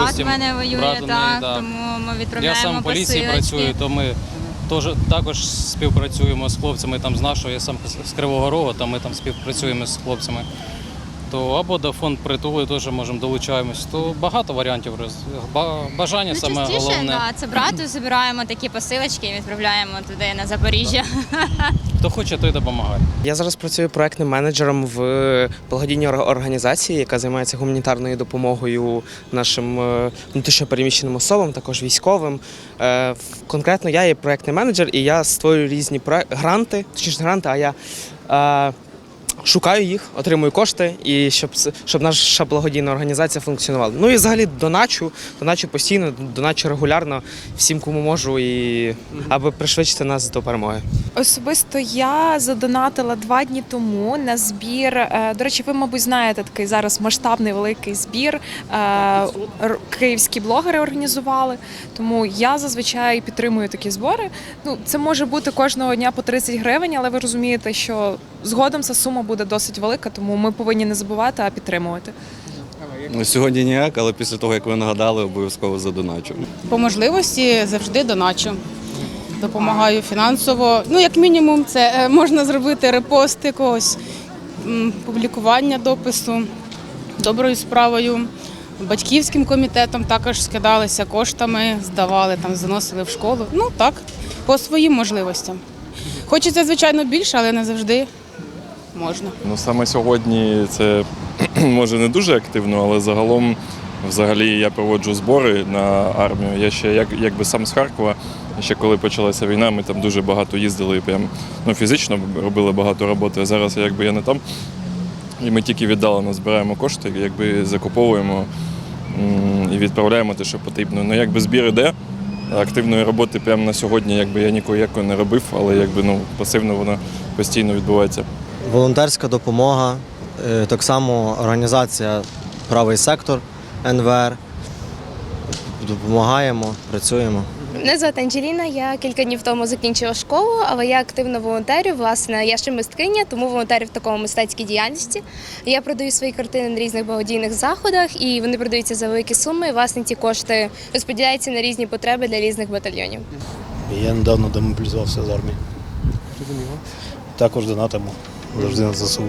брат в допустим, мене воює, брат у неї, так, да. тому ми Я відправляємо сам в поліції посилочки. працюю, то ми теж, також співпрацюємо з хлопцями там з нашого, я сам з Кривого Рогу, то ми там співпрацюємо з хлопцями. То або до фонд притули теж можемо долучаємось. То багато варіантів. роз- ба- Бажання саме Найчастіше, головне. да, це брату збираємо такі посилочки і відправляємо туди на Запоріжжя. Хто хоче, той допомагає. Я зараз працюю проектним менеджером в благодійній ор- організації, яка займається гуманітарною допомогою нашим е, внутрішньопереміщеним особам, також військовим. Е, в- Конкретно я є проектний менеджер і я створюю різні проек- гранти, точніше не гранти, а я. е, Шукаю їх, отримую кошти, і щоб щоб наша благодійна організація функціонувала. Ну і взагалі доначу, доначу постійно, доначу регулярно всім, кому можу, і аби пришвидшити нас до перемоги. Особисто я задонатила два дні тому на збір. е, До речі, ви, мабуть, знаєте такий зараз масштабний великий збір. е, Київські блогери організували. Тому я зазвичай підтримую такі збори. Ну, це може бути кожного дня по 30 гривень, але ви розумієте, що згодом ця сума буде досить велика, тому ми повинні не забувати, а підтримувати. Ну, Сьогодні ніяк, але після того, як ви нагадали, обов'язково задоначу. По можливості завжди доначу. Допомагаю фінансово. Ну, як мінімум, це е, можна зробити репост якогось публікування допису доброю справою. Батьківським комітетом також скидалися коштами, здавали, там, заносили в школу. Ну так, по своїм можливостям. Хочеться, звичайно, більше, але не завжди можна. Ну саме сьогодні це може не дуже активно, але загалом взагалі я проводжу збори на армію. Я ще як, якби сам з Харкова. Ще коли почалася війна, ми там дуже багато їздили і прям ну, фізично робили багато роботи. А зараз якби я не там. І ми тільки віддалено збираємо кошти, якби закуповуємо і відправляємо те, що потрібно. Ну якби збір іде. Активної роботи прямо на сьогодні, якби я ніколи не робив, але якби ну пасивно воно постійно відбувається. Волонтерська допомога, е, так само організація Правий сектор НВР. Допомагаємо, працюємо. Мене звати Анджеліна. Я кілька днів тому закінчила школу, але я активно волонтерю. Власне, я ще мисткиня, тому волонтерю в такому мистецькій діяльності. Я продаю свої картини на різних благодійних заходах, і вони продаються за великі суми. І, власне, ті кошти розподіляються на різні потреби для різних батальйонів. Я недавно демобілізувався з армії. Також донатимо завжди на ЗСУ.